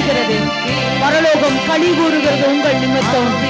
கழிகிறது பரலோகம் கழிகூறுகிறது உங்கள் நிமித்தம்.